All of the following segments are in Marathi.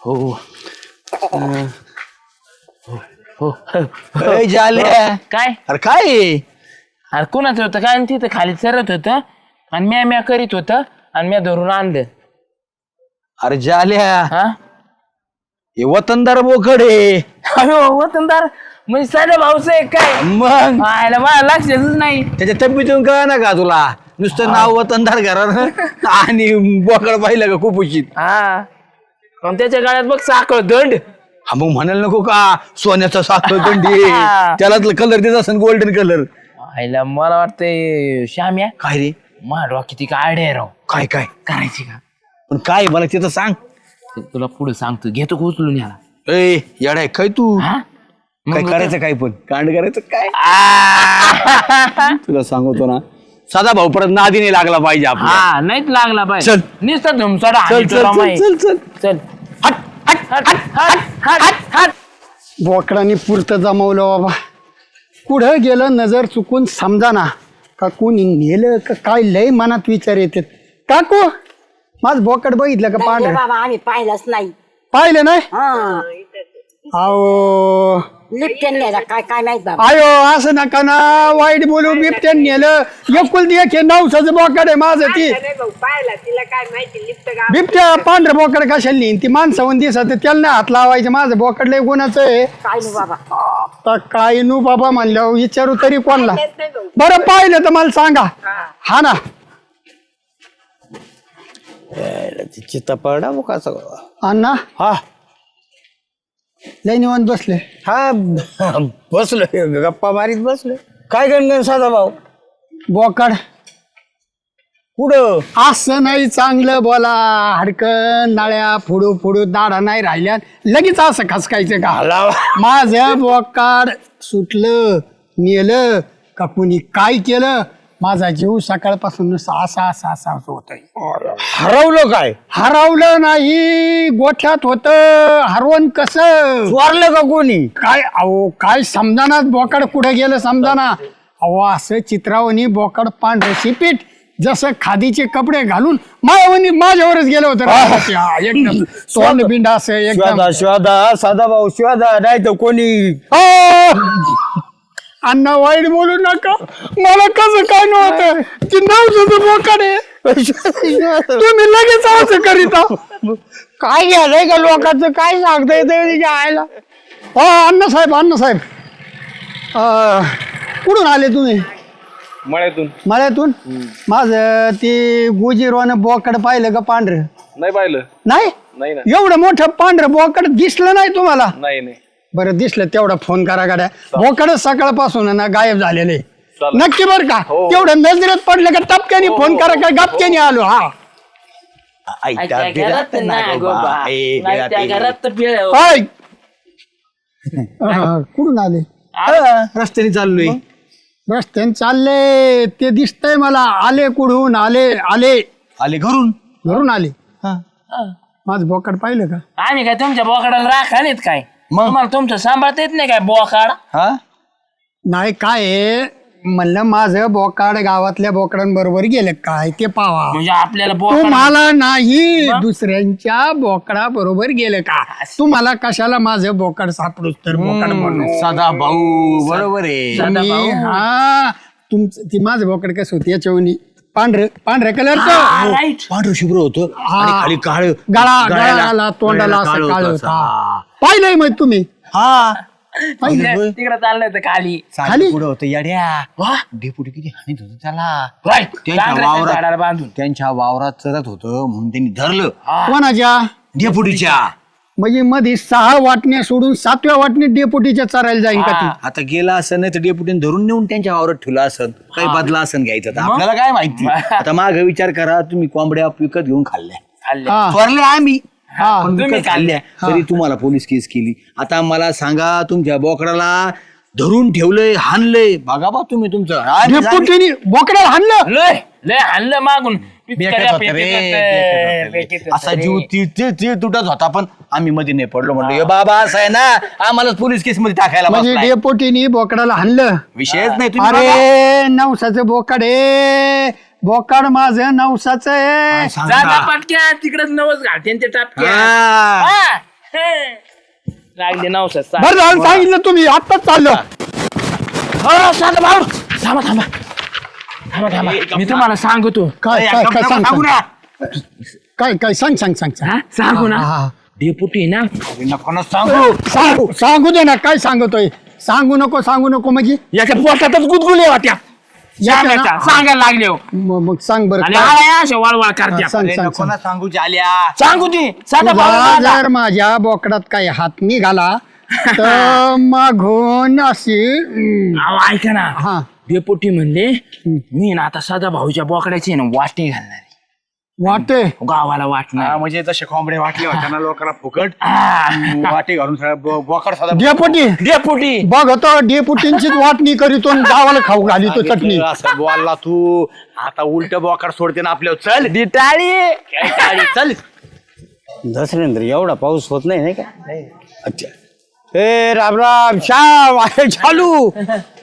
हो. अं, हो. हो. जाल्या काय? अरे काय? आहे? अरे कोणाचं होतं? काय? आणि तिथं खाली सरत होतं. आणि म्या म्या करीत होतं. आणि म्या धरून आणलं. अरे जाल्या. हा? हे वतनदार बोकड आहे अयो वतनदार. म्हणजे साध्या भाऊच आहे काय? मग? आयला मला लक्षातच नाही. त्याच्या तब्येतून कळ ना का तुला? नुसतं नाव वतनदार घरात. आणि बोकड पाहिलं का खूप उचित हा. पण त्याच्या गाड्यात बघ साखळ दंड. हा मग म्हणाल नको का? सोन्याचा साखर दंडी. त्याला कलर देत असेल गोल्डन कलर आयला मला वाटतंय श्याम्या. काय रे? माडवा किती काय आयडिया राव. काय काय? करायची का? पण काय मला तिथं सांग. ते तुला पुढे सांगतो घेतो का उचलून याला. ए येडा आहे काय तू. हा? काय करायचं काय? पण? कांड करायचं काय? तुला सांगतो ना साधा भाऊ परत नादी नाही लागला पाहिजे आपला हा नाहीच लागला पाहिजे. चल. नुसता धुमसाडा चल चल चल. चल चल. चल. बोकडाने पुरतं जमवलं बाबा. कुठं गेलं नजर चुकून समजा ना का कोणी नेलं का काय? लय मनात विचार येतात. काकू माझ बोकड बघितलं का नाही रे पांढरं? बाबा आम्ही पाहिलंच नाही. पाहिलं नाही? हा. अहो. लिफ्टन नेला काय काय माहीत बाबा. आयो असं नका ना वाईट बोलू बिबट्यान नेलं. एकुलती एक हे नवसाचं बोकड आहे माझं ती. बिबट्या पांढरं बोकड कशाला नेईन? ती माणसाहून दिसत त्याला नाही हात लावायचं. माझं बोकड लय गुणाचं आहे. काय नाही बाबा. आता काय नू बाबा म्हणलं विचारू तरी कोणला. बरं पाहिलं तर मला सांगा. हा. ना. चित्ता मुका अण्णा हा. लय निवांत बसले. हा बसलोय गप्पा मारीत बसलोय. काय गणगण साधा भाऊ? बोकड. कुठं? असं नाही चांगलं बोला हडकन नाळ्या फुडू फुडू दाडा नाही राहिल्या लगेच असं खसकायचं का? माझं बोकाड सुटलं नेलं का कुणी काय केलं? माझा जीव सकाळपासून असा असा असा असा होतोय हरवलं काय? हरवलं नाही गोठ्यात होत हरवण कसं? चोरलं का कोणी? काय अहो काय समजाना बोकड कुठे गेलं समजाना? अहो असं चित्रावणी बोकड पांढरं शिपीट जसं खादीचे कपडे घालून मायावणी माझ्यावरच गेलं होतं रागाची. हा, एकदम तोंड बिंड असं एकदम. शोधा शोधा साधा भाऊ शोधा नाही तर कोणी! अण्णा वाईट बोलू नका. मला कसं काय नव्हतं? की नवसं बोकड आहे. तुम्ही लगेच असं करीता काय झालंय का लोकांचं? काय सांगता येतं तिच्या आईला हो अण्णासाहेब अण्णासाहेब अं, कुठून आले तुम्ही? मळ्यातून. मळ्यातून? माझं ते गुजीरवानं बोकड पाहिलं का पांढरं? नाही पाहिलं. नाही? नाही ना. एवढं मोठं पांढरं बोकड दिसलं नाही तुम्हाला? नाही नाही. बरं दिसलं तेवढा फोन करा गाड्या. बोकड सकाळपासून आहे ना गायब झालेले चालेल. नक्की बरं का? तेवढं नजरेत पडलं का टपक्याने फोन करा का गपक्याने आलो? हा. घरात. नाही त्या घरात हाय. हा, कुठून आले? रस्त्याने चाललोय. रस्त्याने चालले. ते दिसतंय मला. आले कुठून? आले आले. आले घरून? घरून आले. माझं बोकड पाहिलं का? आम्ही काय तुमच्या बोकाडाला राखालीत काय? मग? तुम्हाला तुमचं सांभाळता येत नाही काय बोकाड हा? नाही काय आहे, म्हणलं माझं बोकाड गावातल्या बोकडांबरोबर गेलं काय ते पावा. म्हणजे आपल्याला बोकाड तुम्हाला नाही दुसऱ्यांच्या बोकडा बरोबर गेलं का? तुम्हाला कशाला माझं बोकड सापडूस तर बोकड म्हणून? साधा भाऊ बरोबर आहे. हा तुमचं ती माझं बोकड कसं होतं याच्यावनी पांढरं पांढऱ्या कलरचं? राईट पांढरं शुभ्र होतं. आणि खाली काळ गळा गळाला तोंडाला असं काळ होता पाहिलंय मग तुम्ही. हा. तिकडे चाललंय तर खाली. खाली? खाली? पुढं होतं. याड्या. वा. डेपुटी किती हानीत होतं. त्याला त्यांच्या झाडाला वावरात बांधून. त्यांच्या वावरात चरत होतं म्हणून त्यांनी धरलं. कोणाच्या? डेपुटीच्या. म्हणजे मध्ये सहा वाटण्या सोडून सातव्या वाटणीत डेपुटीच्या चरायला जाईन का ती? आता गेला असं नाही तर डेपुटीने धरून नेऊन त्यांच्या वावरात ठेवलं असं काही बदला असं घ्यायचं तर. आपल्याला काय माहिती? आता माग विचार करा तुम्ही कोंबड्या विकत घेऊन खाल्ल्या. खाल्ले हा. चोरल्या आम्ही. हा पण विकत खाल्ल्या तरी तुम्हाला पोलीस केस केली. आता मला सांगा तुमच्या बोकडाला धरून ठेवलंय हाणलंय. बघा बा तुम्ही तुमचं. आणि सांग- डेपुटीने बोकड्याला हाणलं? लय लय हाणलं मागून. होतं रे, होतं, होतं असा. जीव ती ती- ती तुटत होता पण आम्ही मध्ये नाही पडलो. म्हणलो "हे. बाबा असं आहे ना आम्हाला पोलीस केस मध्ये टाकायला म्हणजे बसलाय." डेपुटीने बोकडाला हाणलं? विषयच नाही तुम्ही बघा. अरे नवसाचं बोकड आहे. बोकड माझं नवसाचं आहे? जागा पाटक्या तिकडेच नवस घाल त्यांच्या टापक्या. हा. हा. लागली नवसा बरं झालं सांगितलं तुम्ही आत्ताच चाललो. हो. साधा भाऊ थांबा थांबा. थांबा थांबा. मी तुम्हाला सांगतो. काय काय काय सांग सांग. काय काय सांग सांग सांग सांग. हा सांगू ना. हा. डेपुटी ना? नको ना सांगू. सांगू सांगू दे ना काय सांगतोय? सांगू नको सांगू नको म्हणजे याच्या पोटातच गुदगुले होत्या सांगायला लागले हो. म- मग सांग बरं आणि काय? आळ्या अशा वळवळ हा, करत्या. सांग सांग नको सांग. ना सांगू जाल्या सांगू ती. साधा तुझा भाऊ जर माझ्या बोकडात काही हात निघाला तर मागून अशी हम्म, अहो, ऐका ना. हा. डेपुटी म्हणले मी ना आता साधा भाऊच्या बोकड्याची आहे ना वाटणी घालणार. वाटे. गावाला वाटणार म्हणजे जसे कोंबडे वाटले होते ना लोकांना फुकट. वाटे घालून सगळं बो- बोकड साधा डेपुटी डेपुटी. बघ तो डेपुटींचीच वाटणी करीतो आणि गावाला खाऊ घालितो चटणी. असं बोलला तू. आता उलट बोकड सोडते ना आपल्यावर. चल. डिटाळी काय काळी, चल. दसरेंद्र एवढा पाऊस होत नाही नाही का? अच्छा. ए राम राम श्याम आहे चालू.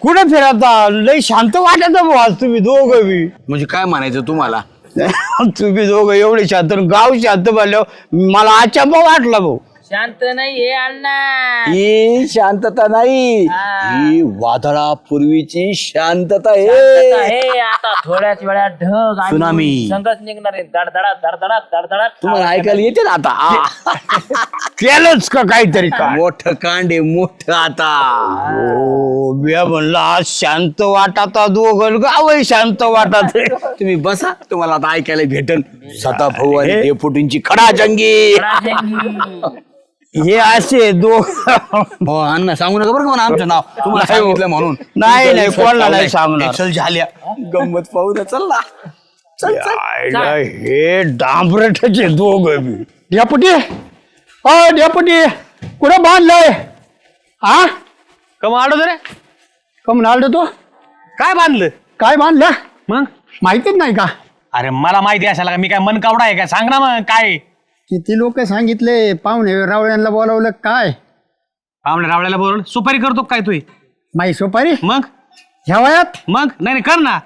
कुठे फिरता लय शांत वाटत भाऊ आज तुम्ही दोघं बी. म्हणजे काय म्हणायचं तुम्हाला? तुम्ही दोघं एवढे शांत गाव शांत बनल्यावर मला अचंबा वाटला भाऊ. शांत नाही हे अण्णा ही शांतता नाही. ही. वादळा पूर्वीची शांतता आहे. हे आता थोड्याच वेळात ढग आणि सुनामी. संगत निघणार आहे. दडदडात दडदडात दडदडात तुम्हाला ऐकायला येते ना आता? आ. केलंच का काहीतरी का? मोठं कांडे मोठं आता. हो. म्हणलं आज शांत वाटाता दोघं गावही शांत वाटत. तुम्ही बसा तुम्हाला आता ऐकायला भेटन. सदाभाऊ आणि डेपुटींची खडा जंगी हे असे दोघ हो अण्णा सांगू नका बरं का मला आमचं नाव. तुम्हाला नाही हो. सांगितलं म्हणून. नाही, नाही, कोणाला नाही सांगणार. चल झाल्या. गंमत पाहू ना चल. ना चल. हे डांबरटचे दोघ बी. डेपुटी ओ डेपुटी कुठं बांधलंय? हा कम आडो रे कम नालड तो? काय बांधलं? काय बांधलं? मग? माहितीच नाही का? अरे मला माहिती असायला का? मी काय मन कावडा आहे का? सांग ना मग काय? किती लोक सांगितले पाहुणे रावळ्यांना बोलावलं काय? पाहुणे रावळ्याला बोल सुपारी करतो काय तू? माई सोपारी? मग? ह्या वयात? मग? नाही नाही कर ना.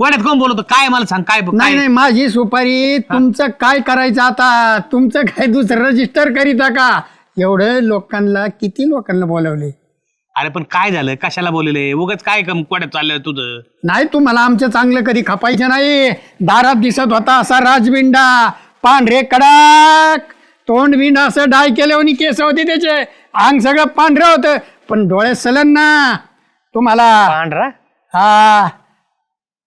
कोण्यात कोण बोलतो काय मला सांग काय नाही काय? नाही माझी सुपारी तुमचं काय करायचं आता? तुमचं काय दुसरं रजिस्टर करीता का? एवढं लोकांना किती लोकांना बोलावले? अरे पण काय झालं? कशाला बोलले? उगाच काय कम कोण्यात चाललंय तुझं? नाही तुम्हाला आमचं चांगलं कधी खपायचं नाही. दारात दिसत होता असा राजबिंडा. पांढरे कडक. तोंड बिंड असं डाय केल्यावर केस होते त्याचे. अंग सगळं पांढरं होतं. पण डोळे सलन ना. तुम्हाला पांढरा? हा.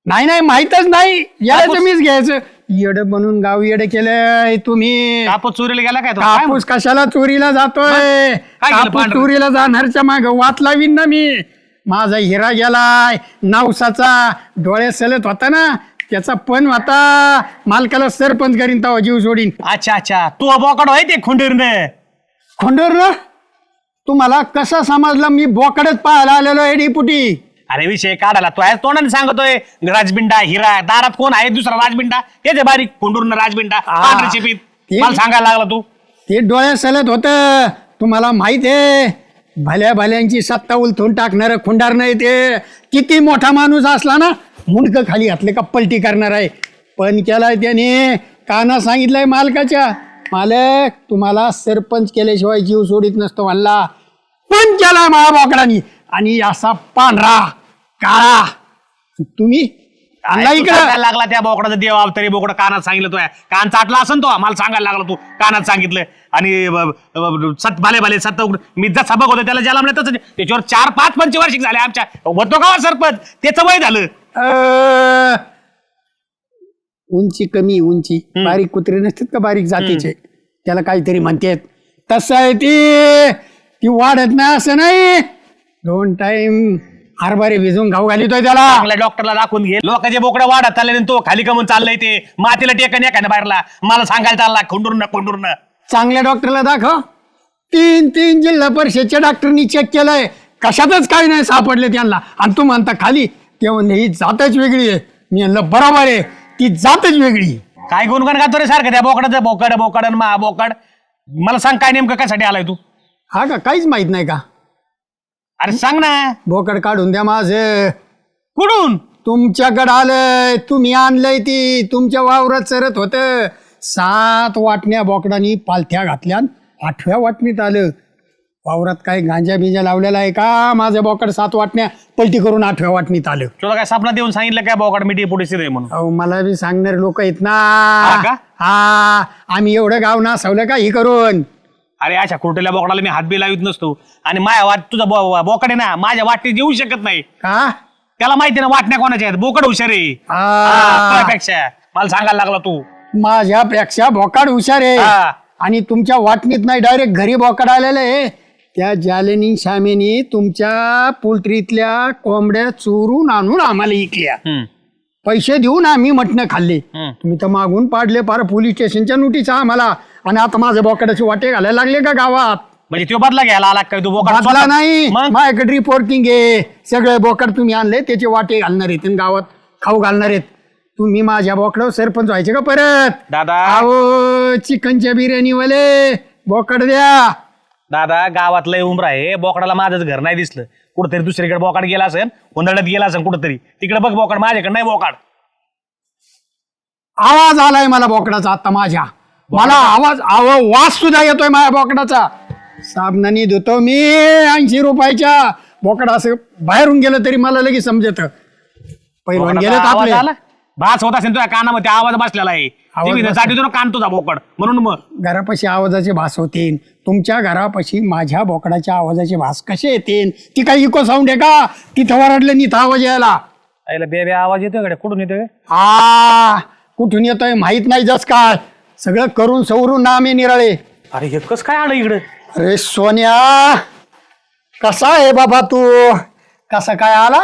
नाही नाही माहीतच नाही. यायचं मीच घ्यायचं. येड बनून गाव येड केलंय तुम्ही. कापूस चोरीला गेला काय तो? काय कापूस कशाला चोरीला जातोय? काय केलं कापूस पांढरं? चोरीला जाणारच्या माग वाट लावीन ना मी. माझा हिरा गेलाय. नवसाचा. डोळे सलत होता ना. त्याचा पण होता मालकाला सरपंच करीन तवा जीव सोडीन. अच्छा अच्छा. तू बोकड होय ते खुंडीरने? खोंडर ना तुम्हाला कसा समजला मी बोकडच पाहायला आलेलो आहे डिपुटी? अरे विषय काढायला तो आहे तोंडाने सांगतोय. राजबिंडा हिरा दारात कोण आहे? दुसरा राजबिंडा? तेच आहे बारीक खुंडूरनं राजबिंडा पांढरी चिपीत ते- मला सांगायला लागला तू. ते डोळ्या सलत होत. तुम्हाला माहीत आहे भल्या भल्यांची सत्ता उलथून टाकणार खुंडार नाही ते किती मोठा माणूस असला ना मुंडक खाली घातले का पलटी करणार आहे. पण केलाय त्याने. काना सांगितलंय मालकाच्या. मालक तुम्हाला सरपंच केल्याशिवाय जीव सोडित नसतो म्हणला. पण केलाय महाबाकडानी आणि असा पांढरा काळा. तुम्ही आणला तू इकडं सांगायला लागला त्या बोकडाचा देव अवतारी बोकड कानात सांगितलं तो कान चाटला असन तो मला सांगायला लागला तू कानात सांगितलं. आणि ब- ब- सत भाले भाले उघड. मी जसा होतो त्याला ज्याला म्हणत त्याच्यावर चार पाच पंचवार्षिक झाले आमच्या. होतो का हो सरपंच? त्याचं वय झालं. अ, उंची कमी उंची. बारीक कुत्रे नसतात का बारीक जातीचे? त्याला काहीतरी म्हणतात. तसं आहे ती. ती वाढत नाही असं नाही. दोन टाइम हरभरे भिजून घाऊ घालितोय त्याला. चांगल्या डॉक्टरला दाखवून घे. लोकांचे बोकडे वाढत चालले तो खाली कमून चाललंय ते. मातीला टेकन एखाद्या बाहेरला. मला सांगायला चालला खोंडूरनं खोंडूरनं. चांगल्या डॉक्टरला दाखव. तीन तीन जिल्हा परिषदच्या डॉक्टरनी चेक केलंय. कशातच काही नाही सापडले त्यांना. आणि तू म्हणता खाली. ते म्हणले ही जातच वेगळी आहे. मी म्हणलं बरोबर आहे. ती जातच वेगळी आहे. काय गुणगान गातो रे सारखं त्या बोकडाचं? बोकड बोकड आणि मा बोकड. मला सांग काय नेमकं कशासाठी आलाय तू? हा का? काहीच माहीत नाही का? अरे सांग ना. बोकड काढून द्या माझं. कुठून? तुमच्याकडे आलंय तुम्ही आणलंय ती. तुमच्या वावरात चरत होत. सात वाटण्या बोकडानी पालथ्या घातल्या आठव्या वाटणीत आलं. वावरात काय गांजा बिंजा लावलेला आहे का? माझं बोकड सात वाटण्या पलटी करून आठव्या वाटणीत आलं. तुला काय सपना देऊन सांगितलं काय बोकाड मी डेपुटी आहे म्हणून? अहो मला बी सांगणारे लोक आहेत ना. हा का? हा आम्ही एवढं गाव नासवलं का ही करून? अरे अशा खोटेल्या बोकडाला मी हात बी लावित नसतो. आणि माझ्या वाट तुझा बो- बोकड आहे ना माझ्या वाटेत येऊ शकत नाही. का? त्याला माहिती ना वाटण्या कोणाच्या आहेत? बोकड हुशार आहे. हा. हा, तुझ्यापेक्षा मला सांगायला लागला तू. माझ्यापेक्षा बोकाड हुशार आहे. हा. आणि तुमच्या वाटणीत नाही डायरेक्ट घरी बोकाड आलेलं आहे. त्या जालेनी श्यामेनी तुमच्या पोल्ट्रीतल्या कोंबड्या चोरून आणून आम्हाला इकल्या. हम्म. पैसे देऊन आम्ही मटणं खाल्ले. हम्म. तुम्ही तर मागून पाडले पार पोलीस स्टेशनच्या नोटीस आम्हाला. आणि आता माझ्या बोकाडाचे वाटे घालायला लागले का गावात? म्हणजे तो बदला घ्यायला आला काय तू बोकड बदला स्वतः- नाही. मग? माझ्याकडे रिपोर्टिंग आहे. सगळे बोकड तुम्ही आणले त्याचे वाटे घालणार आहेत आणि गावात खाऊ घालणार आहेत. तुम्ही माझ्या बोकडावर सरपंच व्हायचे का परत? दादा. अहो चिकनच्या बिर्याणी वाले बोकड द्या. दादा गावात लय उमरा आहे. बोकडाला माझंच घर नाही दिसलं. कुठेतरी दुसरीकडे बोकाड गेला असेल उन्हाळ्यात गेला असेल कुठेतरी. तिकडे बघ बोकाड माझ्याकडे नाही बोकाड. आवाज आलाय मला बोकडाचा आता माझ्या. मला आवाज आव वास सुद्धा येतोय माझ्या बोकडाचा. साबणाने धुतो मी ऐंशी रुपयाच्या. बोकड असं बाहेरून गेलं तरी मला लगेच समजत. पैलवान गेले आवाज आपले? भास होत असेल तुझ्या कानामध्ये आवाज बसलेला आहे. साठी तुला कान तुझा बोकड. म्हणून मग. घरापाशी आवाजाचे भास होतील तुमच्या घरापाशी माझ्या बोकडाच्या आवाजाचे भास कसे येतील ती काही इको साऊंड आहे का? तिथं वरडलं निथं आवाज यायला. बेबे आवाज येतोय कुठून येतोय? आ कुठून येतोय माहीत नाही जस काय. सगळं करून सवरून नामे निराळे. अरे हे कस काय आलं इकडे? अरे सोन्या कसा आहे बाबा तू? कसा काय आला?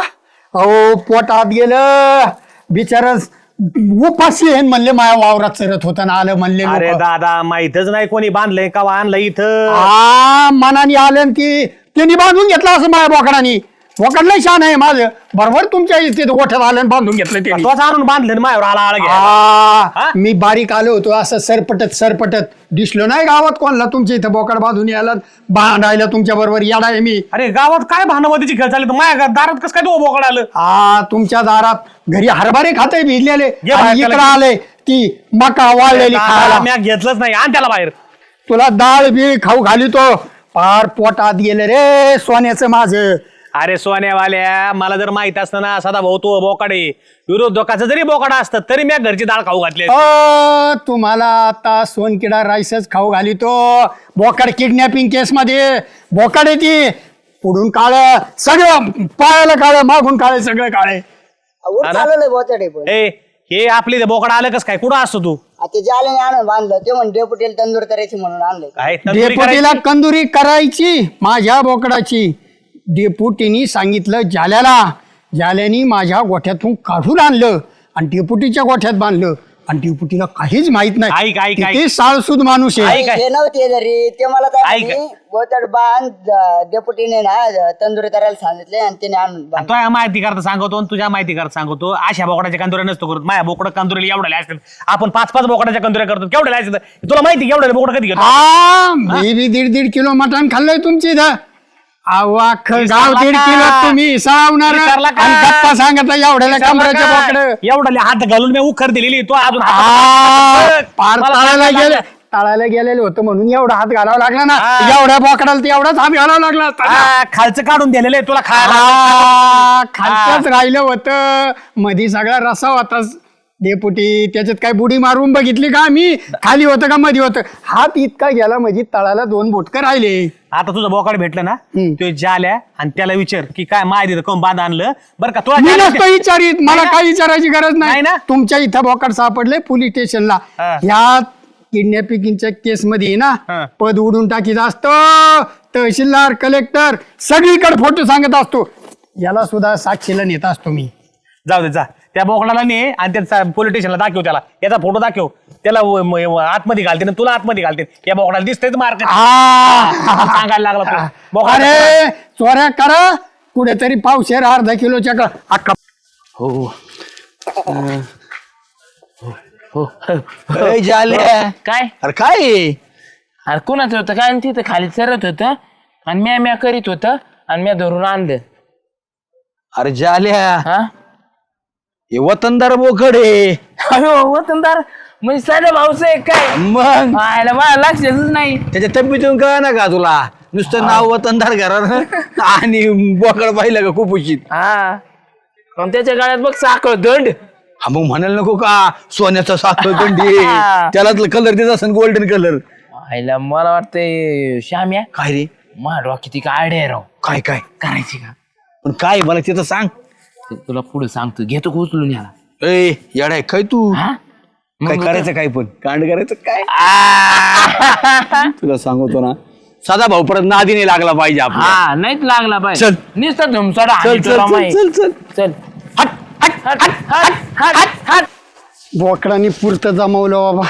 अहो पोटात गेलं. बिचारच उपाशी आहे म्हणले माया वावरात चरत होता ना आलं म्हणले लोकं. अरे दादा माहितच नाही कोणी बांधलंय का आणलं इथं? आ मनाने आलं न की त्यांनी बांधून घेतलं असं माझ्या बोकडानी. बोकड लय छान आहे माझं. बरोबर? तुमच्या इथे गोठ्यात आलं आणि बांधून घेतलं तोच आणून बांधलं ना माझ्यावर आला आला हा? मी बारीक आलो होतो असं सरपटत सरपटत. दिसलो नाही गावात कोणला तुमच्या इथं बोकड बांधून यायला बांधायला तुमच्या बरोबर येडा आहे मी. अरे गावात काय भानामतीची खेळ चालली? माझ्या घरात- दारात कसं काय तू बोकड आलं? आ तुमच्या दारात घरी हरभरे खाते भिजलेले. घे बाहेर आणि इकडं. आले ती मका वाळलेली खायला. मी घेतलंच नाही. आण त्याला बाहेर. तुला डाळ बी खाऊ घालितो. पार पोटात गेले रे सोन्याचं माझं. अरे सोन्यावाल्या मला जर माहीत असतं ना सदा भाऊ तू बोकाडे विरोधकाचं जरी बोकाडा असतं तरी मी घरची डाळ खाऊ घातली असती. अ, तुम्हाला आता सोनकिडा राईसच खाऊ घालितो. बोकड किडनॅपिंग केस मध्ये बोकड येते पुढून काळ सगळं पायाला काळ मागून काळे सगळं काळे हा ना? चालवलंय बोचाडे पण. ए हे आपले बोकडा आलं कस काय? कुठं असतो तू? ते जालेने आणून बांधलं ते म्हणून डेपुटीला तंदूर करायची म्हणून आणलंय. काय? तंदुरी डेपुटीला करायची? कंदुरी करायची माझ्या बोकडाची. डेपुटीनी सांगितलं जाल्याला. जाल्यानी माझ्या गोठ्यातून काढून आणलं आणि डेपुटीच्या गोठ्यात बांधलं. आणि डेपुटीला काहीच माहीत नाही. ऐक, ऐक. किती साळसूद माणूस आहे. ऐक. नव्हते जरी ते मला ऐक. काय बोचाड बांध डेपुटीने ना तंदुरी करायला सांगितले आणि त्याने आणून बांधलं. तुझ्या माहिती करता सांगतो आणि तुझ्या माहिती करता सांगतो. अशा बोकडाच्या कंदुऱ्या नसतो करत. माझ्या बोकड कंदुऱ्या एवढ्या असतात आपण पाच पाच बोकडाच्या कंदुऱ्या करतो. केवढ्या असतात तुला माहिती केवढ्या बोकड कधी घेतो? आ मी बी दीड दीड किलो मटण खाल्लंय तुमची इथं. अख्खं गाव दीड? किलो तुम्ही सावणार विसरला का? गप्पा सांगता एवढ्याला कमराचे बोकड एवढा हात घालून मी उखर दिलेली तू अजून हात- पार मला तळायला सांगायला गेले. तळायला गेलेलं होतं म्हणून एवढा हात घालावा लागला ना हा. एवढ्या बोकडाला तर एवढाच हात घालावा लागला असता ना. खालचं काढून दिलेलं आहे तुला खायला खालचंच राहिलं होतं मधी सगळा रसा होता डेपुटी त्याच्यात काय बुडी मारून बघितली का आम्ही खाली होतं का मध्ये होतं? हात इतका गेला म्हणजे तळाला दोन बोटकं राहिले. आता तुझं बोकाड भेटलं ना? हम्म. तो जाल्या आणि त्याला विचार की काय माय दिलं कोण बांध आणलं? बरं का तुला मी नसतो विचारित मला? काही विचारायची गरज नाही. नाही ना? तुमच्या इथं बोकड सापडले पोलीस स्टेशनला. हा. ह्या किडनॅपिंगच्या केस मध्ये ना हा. पद उडून टाकीत असतो. तहसीलदार कलेक्टर सगळीकडे फोटो सांगत असतो. याला सुद्धा साक्षीला नेत असतो मी. जाऊ दे जा. त्या बोकडाला ने आणि त्याचा पोलीस स्टेशनला दाखव त्याला. याचा फोटो दाखव. त्याला व- म- व- आतमध्ये घालते ना तुला आतमध्ये घालते या बोकडाला दिसतंय मार्क आ, सांगायला लागला तू. बोकडा- अरे चोऱ्या करा. कुठेतरी पावशेर अर्धा किलोच्या का अख्खा अरे जाल्या काय? अरे काय? अरे कोणाचं होतं? काय? आणि तिथं खाली चरत होतं. आणि म्या म्या करीत होतं. आणि म्या धरून आणलं. अरे जाल्या हा? हे वतनदार बोकड आहे. अरे वतनदार म्हणजे साधा भाऊच आहे काय? मग? आयला मला लक्षातच नाही. त्याच्या तब्येतून कळ ना का तुला? नुसतं नाव वतनदार घरात आणि बोकड पाहिलं का खूप उचित हा. पण त्याच्या गाड्यात बघ साखळ दंड. हा मग म्हणाल नको का? सोन्याचा साखर दंडी त्याला कलर देत असेल गोल्डन कलर आयला मला वाटतंय श्याम्या. काय रे? माडवा किती काय आयडिया राव. काय काय? करायची का? पण काय मला तिथं सांग. ते तुला पुढे सांगतो. घेतो का उचलून याला. ए येडाय काय तू. हा? काय करायचं काय? पण? कांड करायचं काय? तुला सांगतो ना साधा भाऊ परत नादीने लागला पाहिजे आपला हा नाहीच लागला पाहिजे. चल. नुसता धुमसाडा चल चल तुला चल माहीत. चल चल. चल. हट हट हट हट हट हट हट बोकडाने पुरतं जमवलं बाबा.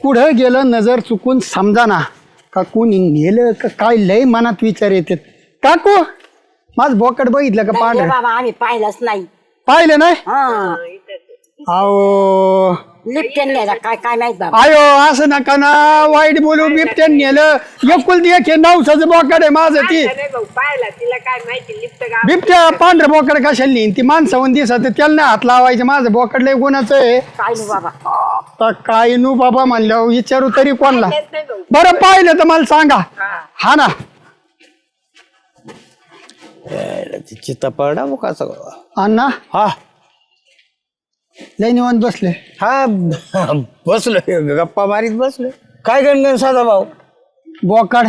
कुठं गेलं नजर चुकून समजा ना का कोणी नेलं का काय? लय मनात विचार येतात. काकू! माझ बोकड बघितलं का नाही रे पांढरं बाबा आम्ही पाहिलंच नाही. पाहिलं नाही? हा. अहो लिफ्टन काय काय माहीत बाबा. आयो असं नका ना वाईट बोलू बिबट्यान नेलं. एकुलती एक हे नवसाचं बोकड आहे माझं ती. बिबट्या पांढरं बोकड कशाला नेईन? ती माणसाहून दिसत त्याला नाही हात लावायचं. माझं बोकड लय गुणाचं आहे. काय नाही बाबा. आता काय नू बाबा म्हणलं विचारू तरी कोणला. बरं पाहिलं तर मला सांगा. हा ना. चित्ता पडा मुखाचा अण्णा? हा. लय निवांत बसले. हा बसलोय गप्पा मारीत बसलोय. काय गणगण साधा भाऊ? बोकड.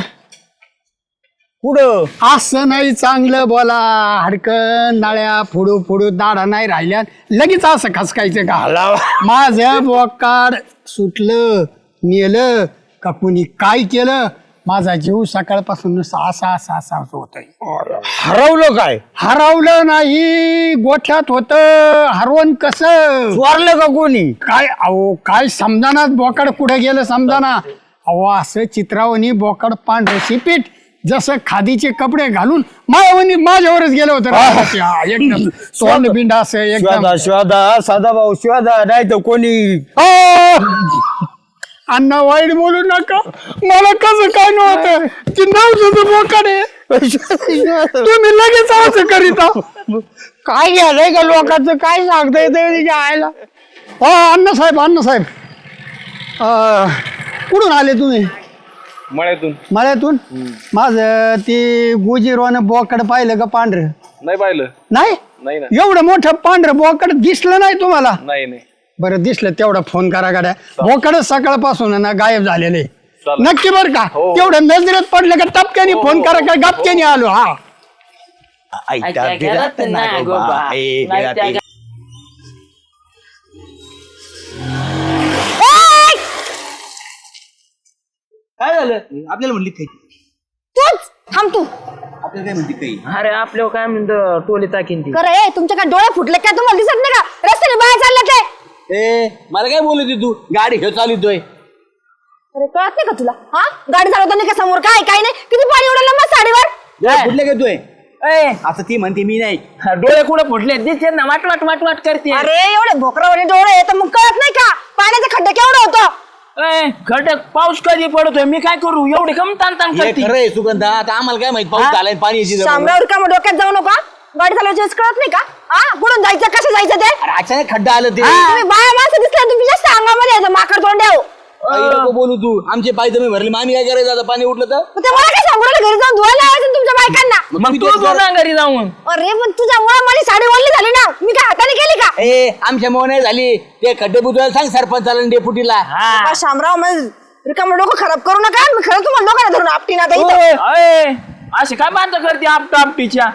कुठं? असं नाही चांगलं बोला हडकन नाळ्या फुडू फुडू दाडा नाही राहिल्या लगेच असं खसकायचं का? लावा. माझं बोकाड सुटलं नेलं का कुणी काय केलं? माझा जीव सकाळपासून नुसता असा असा असा होतोय. हरवलं काय? हरवलं नाही गोठ्यात होत हरवण कसं? चोरलं का कोणी? काय अहो काय समजाना बोकड कुठे गेलं समजाना? अहो असं चित्रावणी बोकड पांढरं शिपीट जसं खादीचे कपडे घालून मायावणी माझ्यावरच गेलं होतं. हा, एकदम तोंड बिंड असं एकदम श्वादा साधा भाऊ श्वादा नाही तर कोणी अण्णा वाईट बोलू नका. मला कसं काय नव्हतं? की नव्हतं बोकड. तुम्ही लगेच असं करीत. काय घ्यायलंय का लोकांचं काय सांगता येतं आयला हो अण्णासाहेब अण्णासाहेब अं, कुठून आले तुम्ही? मळ्यातून. मळ्यातून? माझं ते गुजीरवानं बोकड पाहिलं का पांढरं? नाही पाहिलं. नाही? नाही ना. एवढं मोठं पांढरं बोकड दिसलं नाही तुम्हाला? नाही नाही. बरं दिसलं तेवढा फोन करा गाड्या. बोकड सकाळपासून आहे ना गायब झालेले. नक्की बरं का? तेवढं नजरेत पडलं का टपक्याने फोन करा का गपक्याने आलो हा. घरात. नाही त्या. काय झालं? आपल्याला म्हणली काही. तूच? थांब तू. आपल्याला काय म्हणते काही? अरे आपल्यावर काय म्हणतो टोली टाकीन ती. करे तुमच्या काय डोळे फुटले काय? तुम्हाला दिसत नाही का? रस्त्याने बाहेर चालले काय? ए मला काय बोलत तू? गाडी घेऊ चालवतोय. अरे कळत नाही का तुला? हा? गाडी चालवताना का समोर? काय काय नाही? किती पाणी उडलं मग साडीवर? कुठले काय ए, आता ती म्हणते मी नाही. डोळे कुठे फुटले? दिसते ना वाट वाट वाट वाट करते. अरे एवढे भोकरावाने डोळे आहे तर मग कळत नाही का? पाण्याचा खड्डा केवढा होतो? ए, खटक पाऊस कधी पडतोय? मी काय करू? एवढे कम ताण ताण हे करते. खरं आहे सुगंधा. आता आम्हाला काय माहीत पाऊस झालाय पाणी याची का मग डोक्यात जाऊ नका गाडी चालवायची वेळेस कळत नाही का? हा कुठून जायचं कसं जायचं ते? अरे अचानक खड्डा आलं ते. तुम्ही बाया माणसं दिसल्या तुम्ही जास्त अंगामध्ये यायचं माकड काही नको बोलू तू. आमचे पाय तुम्ही भरले. मग आम्ही काय करायचं आता? पाणी उठलं तर? ते मला काय सांगू राहिले? घरी जाऊन धुवायला लावायचं तुमच्या बायकांना? मग तुम्ही तू. ना घरी जाऊन. अरे पण तुझ्यामुळे माझी साडी ओढली झाली ना. मी काय हाताने केली का? ए आमच्या मोह नाही झाली. ते खड्डे बुजवायला सांग सरपंचाला आणि डेपुटीला. हा. बा शामराव मग रिकामं डोकं खराब करू नका. मी खरं तुम्हाला लोकांना धरून आपटीन आता इथं. ओय, ओय, असे काय बांध करते आपटा आपटीच्या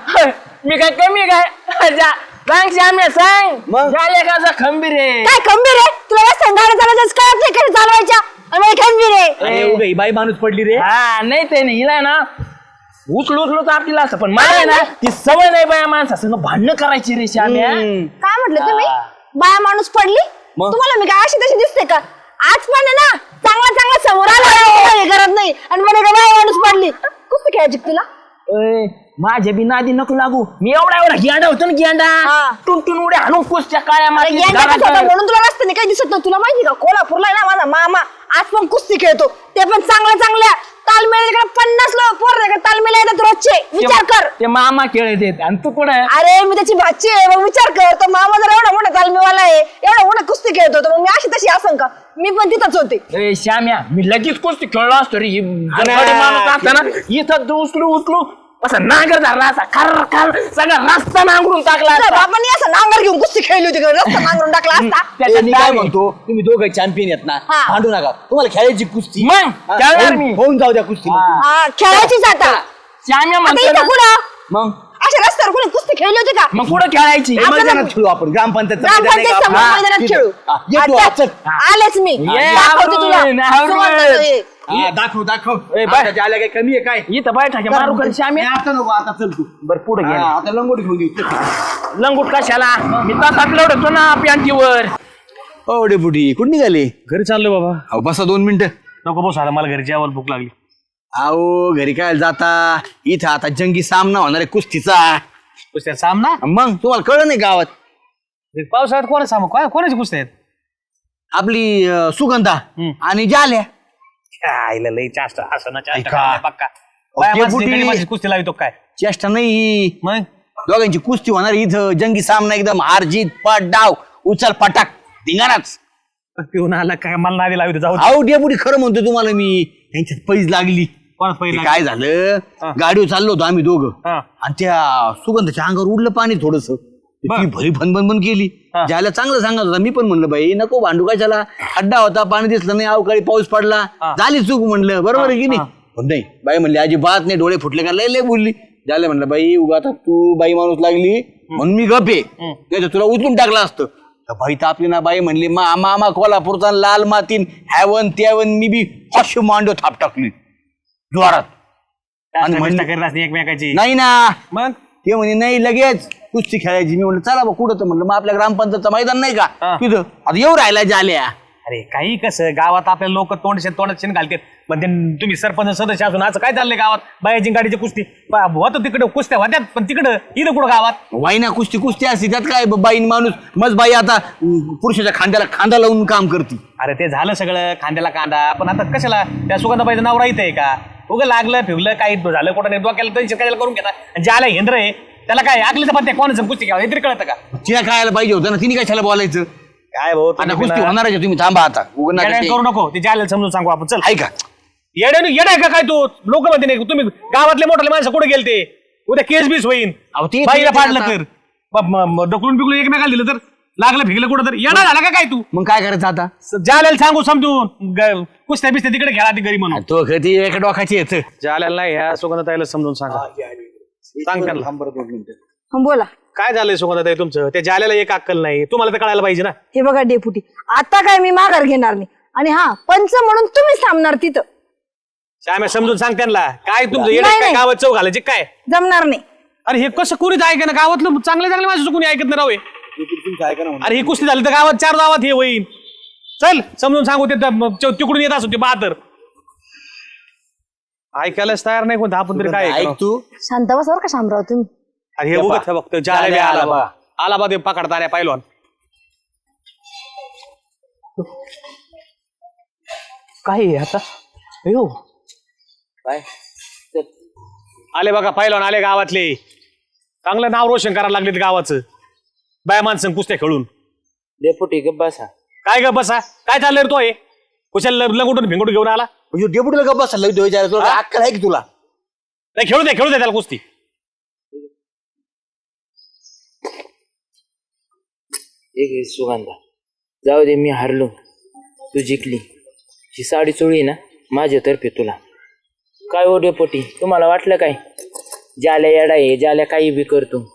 मी काय कमी काय? जा. सांग श्याम्या सांग. मग? झाले कसा खंबीर आहे. काय खंबीर आहे? तुला गाडी चालवायचं कळत नाही कधी चालवायच्या? आणि मला खंबीर आहे. अरे उगा ही बाई माणूस पडली रे. हा नाही ते नाही हिला ना उचलू उचलू तर आपल्याला असं पण मला आहे ना ती सवय नाही बाया माणसा संग भांडणं करायची रे श्याम्या काय म्हटलं तुम्ही? बाया माणूस पडली? मग? तुम्हाला मी काय अशी तशी दिसते का? आज पण आहे ना चांगला चांगला समोर आला. हे करत नाही. आणि म्हणे का बाया माणूस पडली. कुस्ती खेळायची का तुला? माझ्या बी नादी नको लागू. मी एवढा एवढा गियांडा होतो ना गियांडा हा. टुन उड्या हाणून कुसच्या काळ्या अरे मातीत यांच्या कसं होतं घरात. म्हणून तुला रस्त्याने काही दिसत नाही तुला माहिती का? कोल्हापूरला आहे ना माझा मामा आज पण कुस्ती खेळतो. ते पण चांगल्या चांगल्या तालमेळ्याकडे पन्नास लोक पोर तालमेळ येतात रोजचे. विचार कर. ते ते मामा खेळत आहेत आणि तू कुठे अरे मी त्याची भाची आहे मग विचार कर. तो मामा जर एवढा मोठा तालमीवाला आहे एवढा मोठा कुस्ती खेळत होतो मग मी अशी तशी असं का मी पण तिथंच होते. ए श्याम्या मी लगेच कुस्ती खेळलो असतो रे. ही गडबडी माणूस असताना इथं तू उचलू उचलू. असं नांगर धरला असा खर खर सगळा रस्ता नांगरून टाकला असता. असं नांगर घेऊन कुस्ती खेळली होती रस्ता नांगरून टाकला असता. त्याच्यात मी काय. म्हणतो? तुम्ही दोघं चॅम्पियन आहेत ना हा. भांडू नका. तुम्हाला खेळायची कुस्ती मग हा, खेळणार होऊन- मी. होऊन जाऊ द्या कुस्ती मग. हा खेळायचीच आता. श्याम्या आता म्हणतो इथं ना, कुठं मग? अशा रस्त्यावर कोणी कुस्ती खेळली होती का? मग कुठं खेळायची? मैदानात खेळू आपण ग्रामपंचायत ग्रामपंचायत समोर मैदानात खेळू. आता आलेच मी. ये, दाखवते तुला. आवरून, आवरून. सुमंत ये. हा, दाखव दाखव. ए, बाय. आल्या काय कमी आहे काय? इथं बैठा मारू कर श्याम्या आता नको आता चल तू. बर पुढे हा, गेला आता लंगोटी घेऊन चल. लंगूट कशाला? मी तासात लढतो ना पॅन्टीवर ओ डेपुटी कुठं निघाले? घरी चाललोय बाबा. अहो बसा दोन मिनिटं. नको बस मला घरी जेवायला भूक लागली. अहो घरी काय जाता? इथं आता जंगी सामना होणार आहे कुस्तीचा. कुस्त्या सामना? मग तुम्हाला कळलं नाही गावात? पावसाळ्यात कोणा सामना? काय कोणाची कुस्त्या आहेत? आपली अं, सुगंधा आणि जाल्या. आईला लई चाष्टा असं ना चाष्टा ऐका. करायला पक्का बाया ओके, माणसाची बुटी. कधी माझी कुस्ती लावितो काय? चेष्टा नाही. मग? दोघांची कुस्ती होणार इथं जंगी सामना एकदम. हार जीत पट डाव उचल पटाक धिंगाणाच. पिऊन आला काय मला नादी लावितो जाऊ दे. अहो डेपुटी खरं म्हणतो तुम्हाला मी. यांच्यात पैज लागली. कोणाच ते पहिला काय झालं? गाडीवर चाललो होतो आम्ही दोघं. हा. आणि त्या सुगंधाच्या अंगावर उडलं पाणी थोडस. ती भरी भनभन बन केली. ज्याला चांगलं सांगत होता मी पण म्हणलं बाई नको भांडू कशाला? खड्डा होता पाणी दिसलं नाही अवकाळी पाऊस पडला. झाली चूक म्हणलं बरोबर आहे की नाही? पण नाही बाई म्हणली अजिबात नाही डोळे फुटले का? लय लय बोलली. झालं म्हणलं बाई उगा आता तू बाई माणूस लागली म्हणून मी गपे तर तुला उचलून टाकलं असतं. तर बाई तर आपली ना बाई म्हणली मा मामा कोल्हापूरचा लाल मातीन हॅवन त्यावन मी बी अशी मांडो थाप टाकली. द्वारात आणि म्हणली- एकमेकाची. नाही ना. मग? ते म्हणे नाही लगेच कुस्ती खेळायची. मी म्हणलं चला बा कुठं तर? म्हणलं मग आपल्या ग्रामपंचायतचं मैदान नाही का? हा. तिथं. आता येऊ राहिला जाल्या. अरे काही कसं गावात आपल्या लोक तोंड शेत तोंडात शेण घालतात. ते तुम्ही सरपंच सदस्य असून असं काय चाललंय गावात? बायाची गाडीची कुस्ती. पा- होतं तिकडं कुस्त्या होत्यात पण तिकडं इथं कुठं गावात? वाईना कुस्ती कुस्ती असते त्यात काय बाईन माणूस? मज बाई आता अं, पुरुषाच्या खांद्याला खांदा लावून काम करते. अरे ते झालं सगळं खांद्याला कांदा पण आता कशाला? त्या सुगंधाबाईचं नाव राहत आहे का? उगं लागलं फिरलं काही झालं कुठं नाही डोक्याला टेन्शन कशाला करून घेता. आणि ज्याला हेंद्र आहे त्याला काय आकलीचं पण त्या कोणाचं कुस्ती घ्यावं हे तरी कळतं का? तिला खायला पाहिजे होतं ना तिने कशाला बोलायचं? काय भाऊ आता कुस्ती होणार आहे तुम्ही? थांबा आता. उगा नका ते- करू नको. ते ज्याला समजून सांगू आपण. चल. ऐका येड्याने येडाय का काय तू? लोक म्हणते नाही तुम्ही गावातले मोठाले माणसं कुठे गेलते? उद्या केस बीस होईन. अहो, ते- बाईला ते- पाडलं आता- तर. ब- म- म- ढकलून बिकलून एकमेकाला दिलं तर? लागलं फिकलं कुठं तर येणार झाला का काय तू? मग काय करायचं आता? ज्याला सांगू समजून. ग- कुस्त्या बिस्त्या तिकडे खेळा ती घरी म्हणून. तो ती एका डोकाची येत. ज्याला नाही ह्या सुगंधताईला समजून सांगा. सांग त्यांना. हं, बोला. काय झालंय सुगंधताई तुमचं? त्या जाल्याला एक अक्कल नाही. तुम्हाला तर कळायला पाहिजे ना. हे बघा डेपुटी. आता काय मी माघार घेणार नाही. आणि हा पंच म्हणून तुम्ही थांबणार तिथं. श्याम्या समजून सांग त्यांना. काय तुमचं? येडं नाही, काय नाही. गावात चौ घालायचे काय? जमणार नाही. अरे हे कसं कोणीच ऐका ना गावातलं चांगले चांगले माझं कोणी ऐकत नाही रावे अरे ही कुस्ती झाली तर गावात चार गावात हे होईन. चल समजून सांगू ते तिकडून येत असो ते बहादर. ऐकायलाच तयार नाही कोणतं आपण तरी काय ऐक? तू. शांत बसावर का शामराव तुम्ही. अरे हे बघत बघतो जाले बी आला बा. आला बा ते पकडता आल्या पाहिलं काय आहे आता? अयो. आले बघा पाहिलं आले गावातले. चांगलं नाव रोशन करायला लागले गावाचं. बाया माणसं कुस्त्या खेळून. डेपुटी गप बसा. काय ग बसा? काय चाललंय रे तो हे? कुशाल लंगुटून भिंगूट घेऊन आला? डेपुटीला गप्प बसला लई धुवायच्या तुला. काय अक्कल आहे की तुला? नाही खेळू दे खेळू दे त्याला कुस्ती. एक आहे सुगंधा. जाऊ दे मी हारलो. तू जिंकली. ही साडी चोळी ना माझ्यातर्फे तुला. काय ओ डेपोटी तुम्हाला वाटलं काय? जाल्या येडा आहे जाल्या काही बी करतो.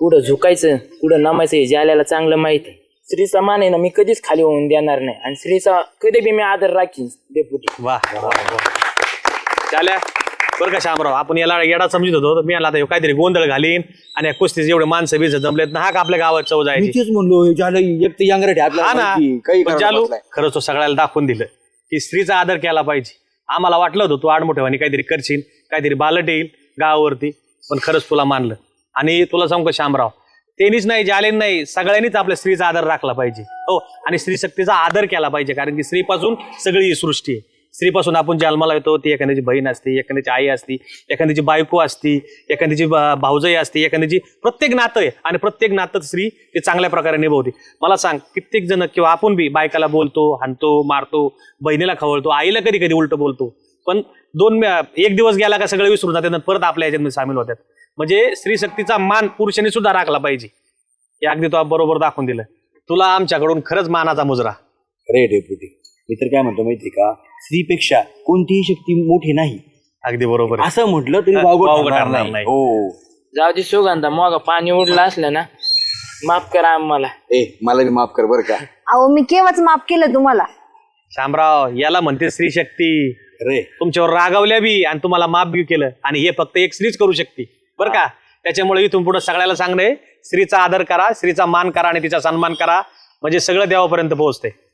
कुठं झुकायचं कुठं नमायचं हे जाल्याला चांगलं माहीत आहे. स्त्रीचा मान आहे ना मी कधीच खाली होऊन देणार नाही. आणि स्त्रीचा कधी बी मी आदर राखीन डेपुटी वा चाल्या बरं का शामराव? आपण याला येडा समजत होतो मी याला आता ह्यो काहीतरी गोंधळ घालीन आणि या कुस्तीचे एवढे माणसं बीज जमलेत ना हा का आपल्या गावात चव मी जायची तेच म्हणलो हे झालं एक तर यंगरेट हा आपल्याला ना. माहिती, काही पण करायला चालू बसलाय. खरंच तो सगळ्याला दाखवून दिलं की स्त्रीचा आदर केला पाहिजे. आम्हाला वाटलं होतं तू आडमोठेवानी काहीतरी करशील काहीतरी बालट येईल गावावरती पण खरंच तुला मानलं. आणि तुला सांगू का शामराव त्यांनीच नाही जालेन नाही सगळ्यांनीच आपल्या स्त्रीचा आदर राखला पाहिजे. हो आणि स्त्री शक्तीचा आदर केला पाहिजे कारण की स्त्रीपासून सगळी ही सृष्टी आहे. स्त्रीपासून आपण जन्माला येतो ती एखाद्याची बहीण असते एखाद्याची आई असती एखाद्याची बायको असती एखाद्याची भाऊजाई असते एखाद्याची प्रत्येक नातं आहे. आणि प्रत्येक नातं स्त्री ते चांगल्या प्रकारे निभवते. मला सांग कित्येक जण किंवा आपण बी बायकाला बोलतो हाणतो मारतो बहिणीला खवळतो आईला कधी कधी उलट बोलतो. पण दोन एक दिवस गेला का सगळं विसरून जाते परत आपल्या याच्यात सामील होतात. म्हणजे स्त्री शक्तीचा मान पुरुषांनी सुद्धा राखला पाहिजे. हे अगदी तो बरोबर दाखवून दिलं. तुला आमच्याकडून खरंच मानाचा मुजरा. अरे डेपुटी मी तर काय म्हणतो माहिती का? स्त्रीपेक्षा कोणतीही शक्ती मोठी नाही. अगदी बरोबर आहे. असं म्हटलं तरी हा, वावगं वावगं ठरणार ठरणार नाही. नाही. हो. जाऊ दे सुगंधा मग पाणी उडलं असलं ना माफ करा आम्हाला. ए मला बी माफ कर बरं का. अहो मी केव्हाच माफ केलं तुम्हाला? शामराव याला म्हणते स्त्री शक्ती अरे. तुमच्यावर रागावल्या बी आणि तुम्हाला माफ बी केलं. आणि हे फक्त एक स्त्रीच करू शकते. बरं का? त्याच्यामुळे इथून पुढे सगळ्याला सांगणे स्त्रीचा आदर करा स्त्रीचा मान करा आणि तिचा सन्मान करा. म्हणजे सगळं देवापर्यंत पोहोचते.